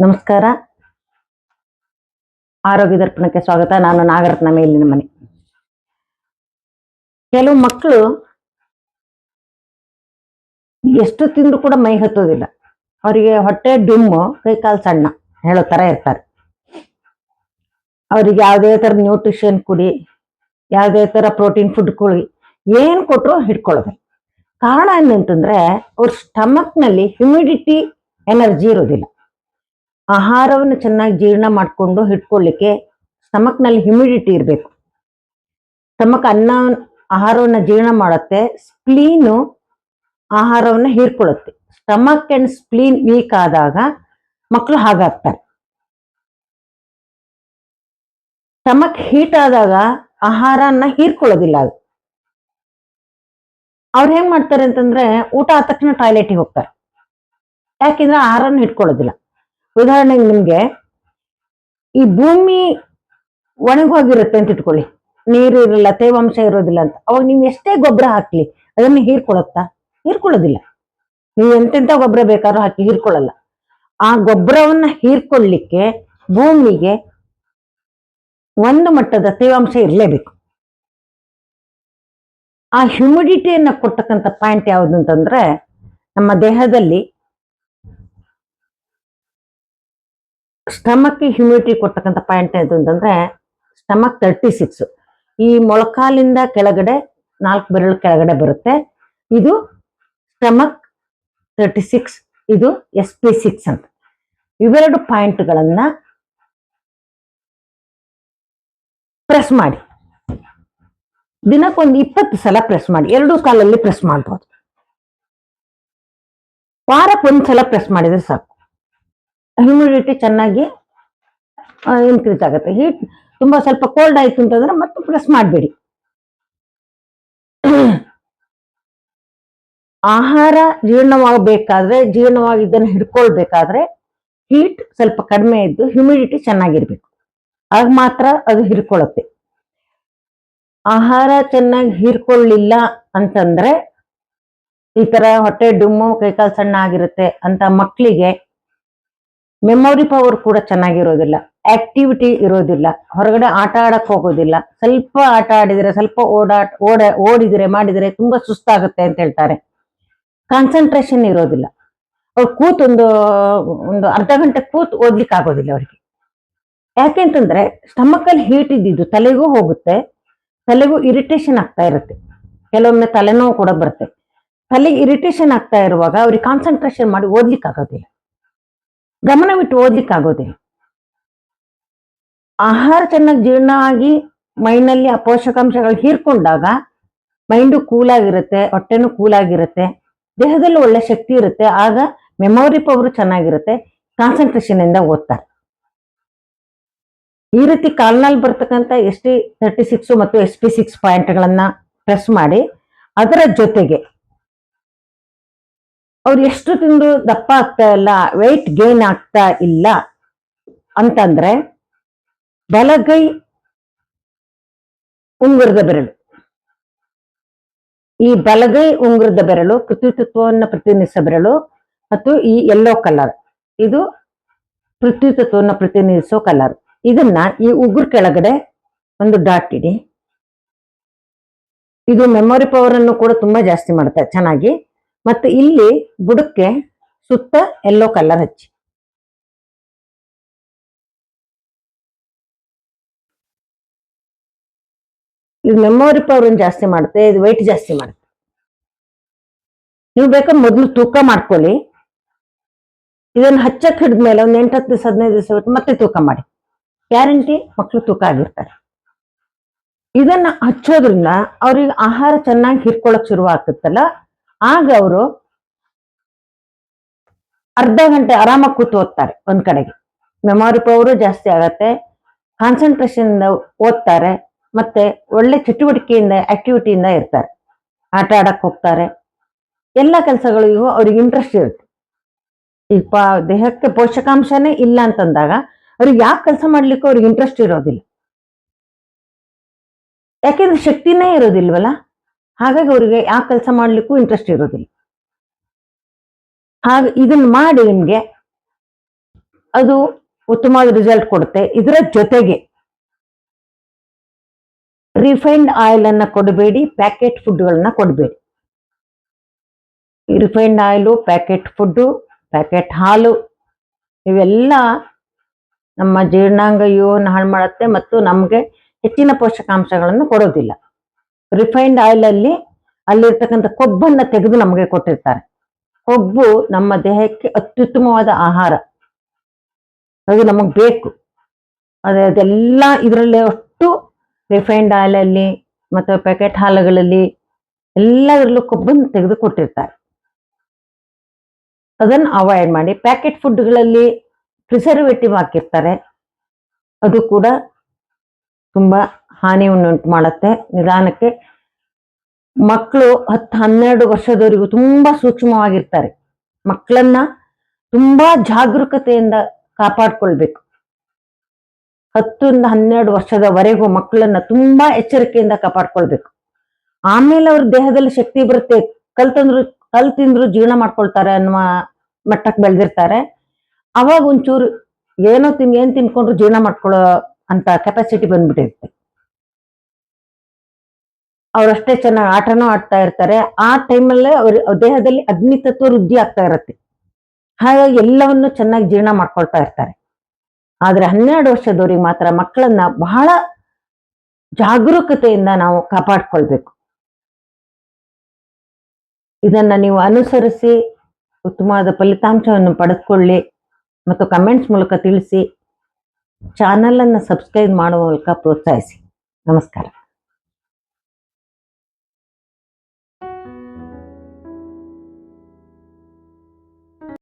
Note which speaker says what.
Speaker 1: ನಮಸ್ಕಾರ. ಆರೋಗ್ಯ ದರ್ಪಣಕ್ಕೆ ಸ್ವಾಗತ. ನಾನು ನಾಗರತ್ನ ಮೇಲಿನ ಮನೆ. ಕೆಲವು ಮಕ್ಕಳು ಎಷ್ಟು ತಿಂದು ಕೂಡ ಮೈ ಹತ್ತೋದಿಲ್ಲ. ಅವರಿಗೆ ಹೊಟ್ಟೆ ಡುಮ್ಮು ಕೈ ಕಾಲು ಸಣ್ಣ ಹೇಳೋ ತರ ಇರ್ತಾರೆ. ಅವರಿಗೆ ಯಾವುದೇ ತರ ನ್ಯೂಟ್ರಿಷನ್ ಕುಡಿ, ಯಾವುದೇ ತರ ಪ್ರೋಟೀನ್ ಫುಡ್ ಕುಡಿ, ಏನು ಕೊಟ್ಟರು ಹಿಡ್ಕೊಳ್ಳೋದು ಕಾರಣ ಏನಂತಂದ್ರೆ ಅವ್ರ ಸ್ಟಮಕ್ನಲ್ಲಿ ಹ್ಯುಮಿಡಿಟಿ ಎನರ್ಜಿ ಇರೋದಿಲ್ಲ. ಆಹಾರವನ್ನು ಚೆನ್ನಾಗಿ ಜೀರ್ಣ ಮಾಡಿಕೊಂಡು ಹಿಡ್ಕೊಳ್ಳಿಕ್ಕೆ ಸ್ಟಮಕ್ನಲ್ಲಿ ಹ್ಯುಮಿಡಿಟಿ ಇರಬೇಕು. ಸ್ಟಮಕ್ ಅನ್ನ, ಆಹಾರವನ್ನ ಜೀರ್ಣ ಮಾಡುತ್ತೆ ಸ್ಪ್ಲೀನು ಆಹಾರವನ್ನ ಹೀರ್ಕೊಳ್ಳುತ್ತೆ. ಸ್ಟಮಕ್ ಅಂಡ್ ಸ್ಪ್ಲೀನ್ ವೀಕ್ ಆದಾಗ ಮಕ್ಕಳು ಹಾಗಾಗ್ತಾರೆ. ಸ್ಟಮಕ್ ಹೀಟ್ ಆದಾಗ ಆಹಾರನ ಹೀರ್ಕೊಳ್ಳೋದಿಲ್ಲ ಅದು. ಅವ್ರು ಹೆಂಗ್ ಮಾಡ್ತಾರೆ ಅಂತಂದ್ರೆ ಊಟ ಆದ ತಕ್ಷಣ ಟಾಯ್ಲೆಟಿಗೆ ಹೋಗ್ತಾರೆ. ಯಾಕೆಂದ್ರೆ ಆಹಾರನ ಇಟ್ಕೊಳ್ಳೋದಿಲ್ಲ. ಉದಾಹರಣೆಗೆ ನಿಮ್ಗೆ ಈ ಭೂಮಿ ಒಣಗೋಗಿರುತ್ತೆ ಅಂತ ಇಟ್ಕೊಳ್ಳಿ. ನೀರು ಇರಲ್ಲ, ತೇವಾಂಶ ಇರೋದಿಲ್ಲ ಅಂತ. ಅವಾಗ ನೀವು ಎಷ್ಟೇ ಗೊಬ್ಬರ ಹಾಕ್ಲಿ, ಅದನ್ನ ಹೀರ್ಕೊಳತ್ತಾ ಹೀರ್ಕೊಳ್ಳೋದಿಲ್ಲ. ನೀವು ಎಂತೆಂತ ಗೊಬ್ಬರ ಬೇಕಾದ್ರೂ ಹಾಕಿ ಹೀರ್ಕೊಳ್ಳಲ್ಲ. ಆ ಗೊಬ್ಬರವನ್ನ ಹೀರ್ಕೊಳ್ಳಿಕ್ಕೆ ಭೂಮಿಗೆ ಒಂದು ಮಟ್ಟದ ತೇವಾಂಶ ಇರಲೇಬೇಕು. ಆ ಹ್ಯುಮಿಡಿಟಿಯನ್ನು ಕೊಡ್ತಕ್ಕಂಥ ಪಾಯಿಂಟ್ ಯಾವುದು ಅಂತಂದ್ರೆ ನಮ್ಮ ದೇಹದಲ್ಲಿ ಸ್ಟಮಕ್ ಹ್ಯುಮಿಡಿಟಿ ಕೊಡ್ತಕ್ಕಂಥ ಪಾಯಿಂಟ್ ಯಾವುದು ಅಂತಂದ್ರೆ ಸ್ಟಮಕ್ ತರ್ಟಿ ಸಿಕ್ಸ್ ಈ ಮೊಳಕಾಲಿಂದ ಕೆಳಗಡೆ ನಾಲ್ಕು ಬೆರಳು ಕೆಳಗಡೆ ಬರುತ್ತೆ. ಇದು ಸ್ಟಮಕ್ ತರ್ಟಿ ಸಿಕ್ಸ್ ಇದು ಎಸ್ ಪಿ ಸಿಕ್ಸ್ ಅಂತ. ಇವೆರಡು ಪಾಯಿಂಟ್ಗಳನ್ನ ಪ್ರೆಸ್ ಮಾಡಿ. ದಿನಕ್ಕೊಂದು ಇಪ್ಪತ್ತು ಸಲ ಪ್ರೆಸ್ ಮಾಡಿ, ಎರಡೂ ಕಾಲಲ್ಲಿ ಪ್ರೆಸ್ ಮಾಡ್ಬೋದು. ವಾರಕ್ಕೊಂದು ಸಲ ಪ್ರೆಸ್ ಮಾಡಿದ್ರೆ ಸಾಕು. ಹ್ಯೂಮಿಡಿಟಿ ಚೆನ್ನಾಗಿ ಇನ್ಕ್ರೀಸ್ ಆಗುತ್ತೆ. ಹೀಟ್ ತುಂಬಾ ಸ್ವಲ್ಪ ಕೋಲ್ಡ್ ಆಯ್ತು ಅಂತಂದ್ರೆ ಮತ್ತೆ ಪ್ರೆಸ್ ಮಾಡಬೇಡಿ. ಆಹಾರ ಜೀರ್ಣವಾಗಬೇಕಾದ್ರೆ, ಜೀರ್ಣವಾಗಿದ್ದನ್ನು ಹಿಡ್ಕೊಳ್ಬೇಕಾದ್ರೆ ಹೀಟ್ ಸ್ವಲ್ಪ ಕಡಿಮೆ ಇದ್ದು ಹ್ಯುಮಿಡಿಟಿ ಚೆನ್ನಾಗಿರ್ಬೇಕು. ಆಗ ಮಾತ್ರ ಅದು ಹಿಡ್ಕೊಳ್ಳುತ್ತೆ ಆಹಾರ ಚೆನ್ನಾಗಿ ಹೀರ್ಕೊಳ್ಳಿಲ್ಲ ಅಂತಂದ್ರೆ ಈ ತರ ಹೊಟ್ಟೆ ಡುಮ್ಮು ಕೈಕಾಲು ಸಣ್ಣ ಆಗಿರುತ್ತೆ ಅಂತ ಮಕ್ಕಳಿಗೆ ಮೆಮೊರಿ ಪವರ್ ಕೂಡ ಚೆನ್ನಾಗಿರೋದಿಲ್ಲ ಆಕ್ಟಿವಿಟಿ ಇರೋದಿಲ್ಲ. ಹೊರಗಡೆ ಆಟ ಆಡಕ್ ಹೋಗೋದಿಲ್ಲ. ಸ್ವಲ್ಪ ಆಟ ಆಡಿದ್ರೆ, ಸ್ವಲ್ಪ ಓಡಾಟ ಓಡ, ಓಡಿದ್ರೆ, ಮಾಡಿದ್ರೆ ತುಂಬಾ ಸುಸ್ತಾಗುತ್ತೆ ಅಂತ ಹೇಳ್ತಾರೆ. ಕಾನ್ಸಂಟ್ರೇಷನ್ ಇರೋದಿಲ್ಲ. ಅವ್ರು ಕೂತ್ ಒಂದು ಒಂದು ಅರ್ಧ ಗಂಟೆ ಕೂತ್ ಓದ್ಲಿಕ್ಕೆ ಆಗೋದಿಲ್ಲ ಅವ್ರಿಗೆ ಯಾಕೆಂತಂದ್ರೆ ಸ್ಟಮಕ್ ಅಲ್ಲಿ ಹೀಟ್ ಇದ್ದಿದ್ದು ತಲೆಗೂ ಹೋಗುತ್ತೆ. ತಲೆಗೂ ಇರಿಟೇಷನ್ ಆಗ್ತಾ ಇರುತ್ತೆ. ಕೆಲವೊಮ್ಮೆ ತಲೆನೋವು ಕೂಡ ಬರುತ್ತೆ. ತಲೆಗೆ ಇರಿಟೇಷನ್ ಆಗ್ತಾ ಇರುವಾಗ ಅವ್ರಿಗೆ ಕಾನ್ಸಂಟ್ರೇಷನ್ ಮಾಡಿ ಓದ್ಲಿಕ್ಕೆ ಆಗೋದಿಲ್ಲ. ಗಮನವಿಟ್ಟು ಓದ್ಲಿಕ್ಕೆ ಆಗೋದಿಲ್ಲ. ಆಹಾರ ಚೆನ್ನಾಗಿ ಜೀರ್ಣ ಆಗಿ ಮೈನಲ್ಲಿ ಆ ಪೋಷಕಾಂಶಗಳು ಹೀರ್ಕೊಂಡಾಗ ಮೈಂಡು ಕೂಲ್ ಆಗಿರುತ್ತೆ ಹೊಟ್ಟೆನೂ ಕೂಲ್ ಆಗಿರುತ್ತೆ ದೇಹದಲ್ಲಿ ಒಳ್ಳೆ ಶಕ್ತಿ ಇರುತ್ತೆ, ಆಗ ಮೆಮೊರಿ ಪವರ್ ಚೆನ್ನಾಗಿರುತ್ತೆ ಕಾನ್ಸಂಟ್ರೇಷನ್ ಇಂದ ಓದ್ತಾರೆ. ಈ ರೀತಿ ಕಾಲ್ನಲ್ಲಿ ಬರ್ತಕ್ಕಂಥ ಎಸ್ ಟಿ ತರ್ಟಿ ಸಿಕ್ಸ್ ಮತ್ತು ಎಸ್ ಪಿ ಸಿಕ್ಸ್ ಪಾಯಿಂಟ್ಗಳನ್ನ ಪ್ರೆಸ್ ಮಾಡಿ, ಅದರ ಜೊತೆಗೆ ಅವ್ರು ಎಷ್ಟು ತಿಂದು ದಪ್ಪ ಆಗ್ತಾ ಇಲ್ಲ ವೆಯ್ಟ್ ಗೇನ್ ಆಗ್ತಾ ಇಲ್ಲ ಅಂತಂದ್ರೆ ಬಲಗೈ ಉಂಗುರದ ಬೆರಳು. ಈ ಬಲಗೈ ಉಂಗುರದ ಬೆರಳು ಪೃಥ್ವಿತತ್ವವನ್ನು ಪ್ರತಿನಿಧಿಸೋ ಬೆರಳು ಮತ್ತು ಈ ಯೆಲ್ಲೋ ಕಲರ್ ಇದು ಪೃಥ್ವಿತತ್ವವನ್ನು ಪ್ರತಿನಿಧಿಸೋ ಕಲರ್ ಇದನ್ನ ಈ ಉಗುರು ಕೆಳಗಡೆ ಒಂದು ಡಾಟ್ ಇಡಿ. ಇದು ಮೆಮೊರಿ ಪವರ್ ಅನ್ನು ಕೂಡ ತುಂಬಾ ಜಾಸ್ತಿ ಮಾಡುತ್ತೆ, ಚೆನ್ನಾಗಿ. ಮತ್ತೆ ಇಲ್ಲಿ ಬುಡಕ್ಕೆ ಸುತ್ತ ಎಲ್ಲೋ ಕಲರ್ ಹಚ್ಚಿ. ಇದು ಮೆಮೊರಿ ಪವರ್ ಜಾಸ್ತಿ ಮಾಡುತ್ತೆ, ಇದು ವೈಟ್ ಜಾಸ್ತಿ ಮಾಡುತ್ತೆ. ನೀವು ಬೇಕಾದ್ರೆ ಮೊದಲು ತೂಕ ಮಾಡ್ಕೊಳ್ಳಿ. ಇದನ್ನ ಹಚ್ಚಕ್ಕೆ ಹಿಡಿದ್ಮೇಲೆ ಒಂದ್ ಎಂಟತ್ತು ದಿವಸ, ಹದಿನೈದು ದಿವಸ ಬಿಟ್ಟು ಮತ್ತೆ ತೂಕ ಮಾಡಿ. ಗ್ಯಾರಂಟಿ ಮಕ್ಕಳು ತೂಕ ಆಗಿರ್ತಾರೆ. ಇದನ್ನ ಹಚ್ಚೋದ್ರಿಂದ ಅವ್ರಿಗೆ ಆಹಾರ ಚೆನ್ನಾಗಿ ಹಿರ್ಕೊಳಕ್ ಶುರು ಆಗ್ತತ್ತಲ್ಲ, ಆಗ ಅವರು ಅರ್ಧ ಗಂಟೆ ಆರಾಮಾಗಿ ಕೂತು ಓದ್ತಾರೆ ಒಂದ್ ಕಡೆಗೆ. ಮೆಮೊರಿ ಪವರು ಜಾಸ್ತಿ ಆಗತ್ತೆ ಕಾನ್ಸಂಟ್ರೇಷನ್ ಇಂದ ಓದ್ತಾರೆ, ಮತ್ತೆ ಒಳ್ಳೆ ಚಟುವಟಿಕೆಯಿಂದ ಆಕ್ಟಿವಿಟಿಯಿಂದ ಇರ್ತಾರೆ. ಆಟ ಆಡಕ್ ಹೋಗ್ತಾರೆ. ಎಲ್ಲ ಕೆಲಸಗಳಿಗೂ ಅವ್ರಿಗೆ ಇಂಟ್ರೆಸ್ಟ್ ಇರುತ್ತೆ. ಈಗ ದೇಹಕ್ಕೆ ಪೋಷಕಾಂಶನೇ ಇಲ್ಲ ಅಂತಂದಾಗ ಅವ್ರಿಗೆ ಯಾಕೆ ಕೆಲಸ ಮಾಡ್ಲಿಕ್ಕೂ ಅವ್ರಿಗೆ ಇಂಟ್ರೆಸ್ಟ್ ಇರೋದಿಲ್ಲ. ಯಾಕೆಂದ್ರೆ ಶಕ್ತಿನೇ ಇರೋದಿಲ್ವಲ್ಲ? ಹಾಗಾಗಿ ಅವರಿಗೆ ಯಾವ ಕೆಲಸ ಮಾಡ್ಲಿಕ್ಕೂ ಇಂಟ್ರೆಸ್ಟ್ ಇರೋದಿಲ್ಲ. ಹಾಗ ಇದನ್ನ ಮಾಡಿ ನಿಮ್ಗೆ ಅದು ಉತ್ತಮವಾದ ರಿಸಲ್ಟ್ ಕೊಡುತ್ತೆ. ಇದರ ಜೊತೆಗೆ ರಿಫೈನ್ಡ್ ಆಯಿಲ್ ಅನ್ನ ಕೊಡಬೇಡಿ ಪ್ಯಾಕೆಟ್ ಫುಡ್ಗಳನ್ನ ಕೊಡಬೇಡಿ. Refined oil packet food packet ಹಾಲು ಇವೆಲ್ಲ ನಮ್ಮ ಜೀರ್ಣಾಂಗ ವ್ಯೂಹವನ್ನು ಹಾಳು ಮಾಡುತ್ತೆ ಮತ್ತು ನಮಗೆ ಹೆಚ್ಚಿನ ಪೋಷಕಾಂಶಗಳನ್ನು ಕೊಡೋದಿಲ್ಲ. ರಿಫೈನ್ಡ್ ಆಯಿಲ್ ಅಲ್ಲಿ ಅಲ್ಲಿರ್ತಕ್ಕಂಥ ಕೊಬ್ಬನ್ನ ತೆಗೆದು ನಮಗೆ ಕೊಟ್ಟಿರ್ತಾರೆ. ಕೊಬ್ಬು ನಮ್ಮ ದೇಹಕ್ಕೆ ಅತ್ಯುತ್ತಮವಾದ ಆಹಾರ. ಅದು ನಮಗೆ ಬೇಕು. ಅದೇ ಅದೆಲ್ಲ ಇದರಲ್ಲಿ ಅಷ್ಟು ರಿಫೈನ್ಡ್ ಆಯಿಲಲ್ಲಿ ಮತ್ತು ಪ್ಯಾಕೆಟ್ ಹಾಲುಗಳಲ್ಲಿ ಎಲ್ಲದರಲ್ಲೂ ಕೊಬ್ಬನ್ನು ತೆಗೆದು ಕೊಟ್ಟಿರ್ತಾರೆ. ಅದನ್ನು ಅವಾಯ್ಡ್ ಮಾಡಿ ಪ್ಯಾಕೆಟ್ ಫುಡ್ಗಳಲ್ಲಿ ಪ್ರಿಸರ್ವೇಟಿವ್ ಹಾಕಿರ್ತಾರೆ. ಅದು ಕೂಡ ತುಂಬಾ ಹಾನಿಯನ್ನು ಉಂಟು ಮಾಡುತ್ತೆ. ನಿಧಾನಕ್ಕೆ ಮಕ್ಕಳು ಹತ್ತು ಹನ್ನೆರಡು ವರ್ಷದವರೆಗೂ ತುಂಬಾ ಸೂಕ್ಷ್ಮವಾಗಿರ್ತಾರೆ. ಮಕ್ಕಳನ್ನ ತುಂಬಾ ಜಾಗರೂಕತೆಯಿಂದ ಕಾಪಾಡ್ಕೊಳ್ಬೇಕು. ಹತ್ತರಿಂದ ಹನ್ನೆರಡು ವರ್ಷದವರೆಗೂ ಮಕ್ಕಳನ್ನ ತುಂಬಾ ಎಚ್ಚರಿಕೆಯಿಂದ ಕಾಪಾಡ್ಕೊಳ್ಬೇಕು. ಆಮೇಲೆ ಅವ್ರ ದೇಹದಲ್ಲಿ ಶಕ್ತಿ ಬರುತ್ತೆ. ಕಲ್ತಂದ್ರು, ಕಲ್ತಿಂದ್ರು ಕಲ್ ತಿಂದ್ರು ಜೀವನ ಮಾಡ್ಕೊಳ್ತಾರೆ ಅನ್ನುವ ಮಟ್ಟಕ್ಕೆ ಬೆಳೆದಿರ್ತಾರೆ. ಅವಾಗ ಒಂಚೂರು ಏನೋ ತಿನ್, ಏನ್ ತಿನ್ಕೊಂಡ್ರು ಜೀವನ ಮಾಡ್ಕೊಳ್ಳೋ ಅಂತ ಕೆಪಾಸಿಟಿ ಬಂದ್ಬಿಟ್ಟಿರುತ್ತೆ. ಅಷ್ಟೇ ಚೆನ್ನಾಗಿ ಆಟನೂ ಆಡ್ತಾ ಇರ್ತಾರೆ. ಆ ಟೈಮಲ್ಲೇ ಅವ್ರ ದೇಹದಲ್ಲಿ ಅಗ್ನಿ ತತ್ವ ವೃದ್ಧಿ ಆಗ್ತಾ ಇರತ್ತೆ. ಹಾಗಾಗಿ ಎಲ್ಲವನ್ನು ಚೆನ್ನಾಗಿ ಜೀರ್ಣ ಮಾಡ್ಕೊಳ್ತಾ ಇರ್ತಾರೆ. ಆದ್ರೆ ಹನ್ನೆರಡು ವರ್ಷದವರಿಗೆ ಮಾತ್ರ ಮಕ್ಕಳನ್ನ ಬಹಳ ಜಾಗರೂಕತೆಯಿಂದ ನಾವು ಕಾಪಾಡ್ಕೊಳ್ಬೇಕು. ಇದನ್ನ ನೀವು ಅನುಸರಿಸಿ ಉತ್ತಮವಾದ ಫಲಿತಾಂಶವನ್ನು ಪಡೆದುಕೊಳ್ಳಿ. ಮತ್ತು ಕಮೆಂಟ್ಸ್ ಮೂಲಕ ತಿಳಿಸಿ ಚಾನೆಲ್ ಅನ್ನು ಸಬ್ಸ್ಕ್ರೈಬ್ ಮಾಡುವ ಮೂಲಕ ಪ್ರೋತ್ಸಾಹಿಸಿ. ನಮಸ್ಕಾರ.